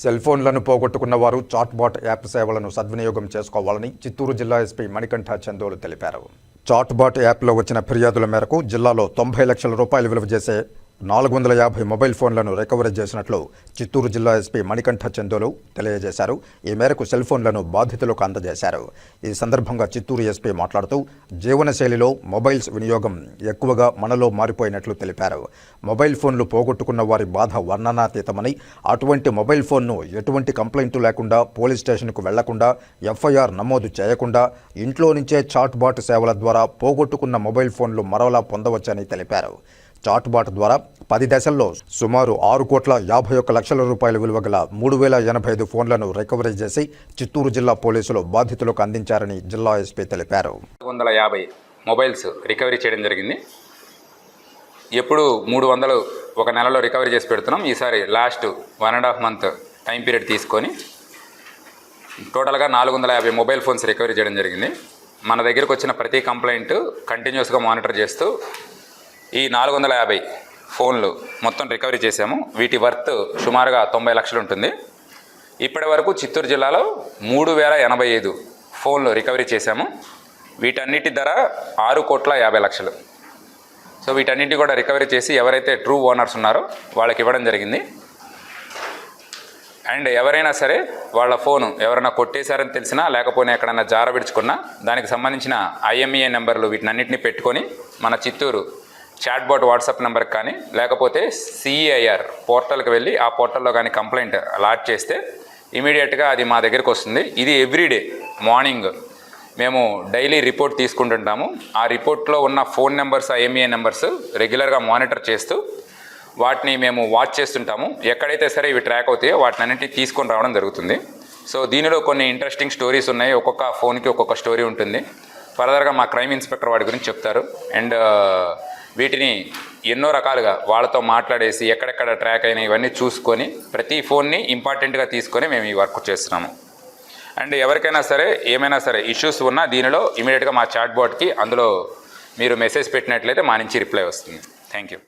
Cell ఫోన్లను పోగొట్టుకున్న వారు చాట్బాట్ యాప్ సేవలను సద్వినియోగం చేసుకోవాలని చిత్తూరు జిల్లా ఎస్పీ మణికంఠ చందోలు తెలిపారు. చాట్బాట్ యాప్లో వచ్చిన ఫిర్యాదుల మేరకు జిల్లాలో తొంభై లక్షల రూపాయలు విలువ చేసే నాలుగు వందల యాభై మొబైల్ ఫోన్లను రికవరీ చేసినట్లు చిత్తూరు జిల్లా ఎస్పీ మణికంఠ చందోలు తెలియజేశారు. ఈ మేరకు సెల్ ఫోన్లను బాధితులకు అందజేశారు. ఈ సందర్భంగా చిత్తూరు ఎస్పీ మాట్లాడుతూ జీవనశైలిలో మొబైల్స్ వినియోగం ఎక్కువగా మనలో మారిపోయినట్లు తెలిపారు. మొబైల్ ఫోన్లు పోగొట్టుకున్న వారి బాధ వర్ణనాతీతమని అటువంటి మొబైల్ ఫోన్ను ఎటువంటి కంప్లైంట్ లేకుండా పోలీస్ స్టేషన్కు వెళ్ళకుండా ఎఫ్ఐఆర్ నమోదు చేయకుండా ఇంట్లో నుంచే చాట్బాట్ సేవల ద్వారా పోగొట్టుకున్న మొబైల్ ఫోన్లు మరోలా పొందవచ్చని తెలిపారు. చాటుబాటు ద్వారా పది దశల్లో సుమారు ఆరు కోట్ల యాభై ఒక్క లక్షల రూపాయల విలువ గల మూడు వేల ఎనభై ఐదు ఫోన్లను రికవరీ చేసి చిత్తూరు జిల్లా పోలీసులు బాధితులకు అందించారని జిల్లా ఎస్పీ తెలిపారు. వందల యాభై మొబైల్స్ రికవరీ చేయడం జరిగింది. ఎప్పుడు మూడు వందలు ఒక నెలలో రికవరీ చేసి పెడుతున్నాం. ఈసారి last one and half month time period తీసుకొని టోటల్గా నాలుగు వందల యాభై మొబైల్ ఫోన్స్ రికవరీ చేయడం జరిగింది. మన దగ్గరకు వచ్చిన ప్రతి కంప్లైంట్ కంటిన్యూస్గా మానిటర్ చేస్తూ ఈ నాలుగు వందల యాభై ఫోన్లు మొత్తం రికవరీ చేసాము వీటి వర్త్ సుమారుగా తొంభై లక్షలు ఉంటుంది. ఇప్పటి వరకు చిత్తూరు జిల్లాలో మూడు వేల ఎనభై ఐదు ఫోన్లు రికవరీ చేశాము. వీటన్నిటి ధర ఆరు కోట్ల యాభై లక్షలు. సో వీటన్నిటి కూడా రికవరీ చేసి ఎవరైతే ట్రూ ఓనర్స్ ఉన్నారో వాళ్ళకి ఇవ్వడం జరిగింది. అండ్ ఎవరైనా సరే వాళ్ళ ఫోను ఎవరైనా కొట్టేశారని తెలిసినా లేకపోయినా ఎక్కడైనా జార విడుచుకున్నా దానికి సంబంధించిన ఐఎంఈఏ నెంబర్లు వీటినన్నింటినీ పెట్టుకొని మన చిత్తూరు చాట్బాట్ వాట్సాప్ నెంబర్కి కానీ లేకపోతే సిఐఆర్ పోర్టల్కి వెళ్ళి ఆ పోర్టల్లో కానీ కంప్లైంట్ లాట్ చేస్తే ఇమీడియట్గా అది మా దగ్గరికి వస్తుంది. ఇది ఎవ్రీడే మార్నింగ్ మేము డైలీ రిపోర్ట్ తీసుకుంటుంటాము. ఆ రిపోర్ట్లో ఉన్న ఫోన్ నెంబర్స్ ఐఎంఈఏ నెంబర్స్ రెగ్యులర్గా మానిటర్ చేస్తూ వాటిని మేము వాచ్ చేస్తుంటాము. ఎక్కడైతే సరే ఇవి ట్రాక్ అవుతాయో వాటిని అన్నింటినీ తీసుకొని రావడం జరుగుతుంది. సో దీనిలో కొన్ని ఇంట్రెస్టింగ్ స్టోరీస్ ఉన్నాయి. ఒక్కొక్క ఫోన్కి ఒక్కొక్క స్టోరీ ఉంటుంది. ఫర్దర్గా మా క్రైమ్ ఇన్స్పెక్టర్ వాటి గురించి చెప్తారు. అండ్ వీటిని ఎన్నో రకాలుగా వాళ్ళతో మాట్లాడేసి ఎక్కడెక్కడ ట్రాక్ అయినా ఇవన్నీ చూసుకొని ప్రతి ఫోన్ని ఇంపార్టెంట్గా తీసుకొని మేము ఈ వర్క్ చేస్తున్నాము. అండ్ ఎవరికైనా సరే ఏమైనా సరే ఇష్యూస్ ఉన్నా దీనిలో ఇమీడియట్గా మా చాట్ అందులో మీరు మెసేజ్ పెట్టినట్లయితే మా నుంచి రిప్లై వస్తుంది. Thank you